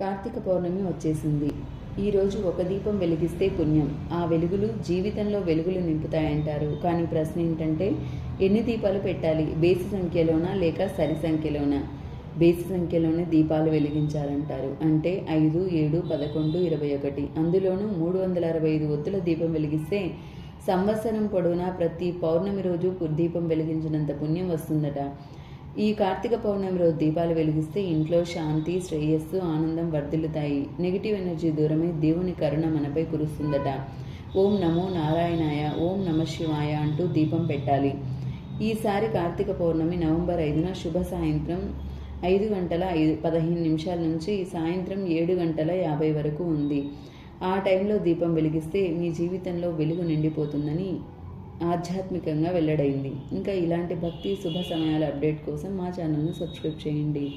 కార్తీక పౌర్ణమి వచ్చేసింది. ఈరోజు ఒక దీపం వెలిగిస్తే పుణ్యం. ఆ వెలుగులు జీవితంలో వెలుగులు నింపుతాయంటారు. కానీ ప్రశ్న ఏంటంటే ఎన్ని దీపాలు పెట్టాలి? బేసి సంఖ్యలోనా లేక సరి సంఖ్యలోనా? బేసి సంఖ్యలోనే దీపాలు వెలిగించాలంటారు. అంటే ఐదు ఏడు పదకొండు ఇరవై ఒకటి. అందులోనూ మూడు వందల అరవై ఐదు ఒత్తుల దీపం వెలిగిస్తే సంవత్సరం పొడవునా ప్రతి పౌర్ణమి రోజు దీపం వెలిగించినంత పుణ్యం వస్తుందట. ఈ కార్తీక పౌర్ణమి రోజు దీపాలు వెలిగిస్తే ఇంట్లో శాంతి శ్రేయస్సు ఆనందం వర్ధిల్లుతాయి. నెగిటివ్ ఎనర్జీ దూరమై దేవుని కరుణ మనపై కురుస్తుందట. ఓం నమో నారాయణాయ ఓం నమ శివాయ అంటూ దీపం పెట్టాలి. ఈసారి కార్తీక పౌర్ణమి నవంబర్ ఐదున శుభ సాయంత్రం ఐదు గంటల ఐదు పదిహేను నిమిషాల నుంచి సాయంత్రం ఏడు గంటల యాభై వరకు ఉంది. ఆ టైంలో దీపం వెలిగిస్తే మీ జీవితంలో వెలుగు నిండిపోతుందని ఆధ్యాత్మికంగా వెల్లడైంది. ఇంకా ఇలాంటి భక్తి శుభ సమయాల అప్డేట్ కోసం మా ఛానల్ను సబ్స్క్రైబ్ చేయండి.